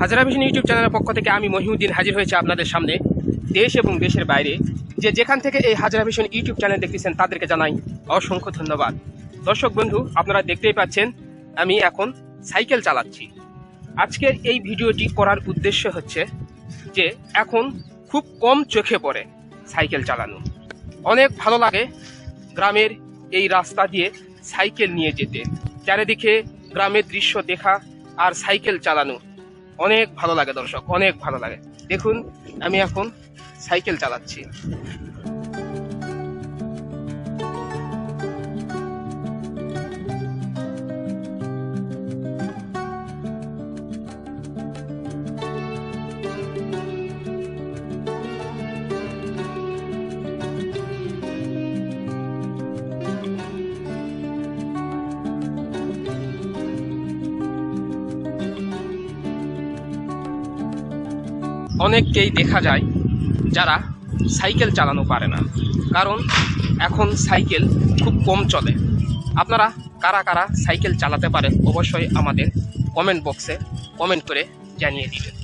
হাজারা vision YouTube চ্যানেলের পক্ষ থেকে আমি মহিউদ্দিন হাজির হয়েছে আপনাদের সামনে। দেশ এবং দেশের বাইরে। যে যেখান থেকে এই হাজারা ভিশন ইউটিউব চ্যানেল দেখতেছেন তাদেরকে জানাই অসংখ্য ধন্যবাদ। দর্শক বন্ধু, আপনারা দেখতেই পাচ্ছেন, আমি এখন সাইকেল চালাচ্ছি। আজকের এই ভিডিওটি করার উদ্দেশ্য হচ্ছে যে এখন খুব কম চোখে পড়ে সাইকেল চালানো। অনেক ভালো লাগে গ্রামের এই রাস্তা দিয়ে সাইকেল নিয়ে যেতে। চারিদিকে গ্রামের দৃশ্য দেখা আর সাইকেল চালানো। অনেক ভালো লাগে দর্শক অনেক ভালো লাগে। দেখুন আমি এখন সাইকেল চালাচ্ছি। অনেককেই দেখা যায় যারা সাইকেল চালানো পারে না। কারণ এখন সাইকেল খুব কম চলে। আপনারা কারা কারা সাইকেল চালাতে পারেন, অবশ্যই আমাদের কমেন্ট বক্সে কমেন্ট করে জানিয়ে দিবেন।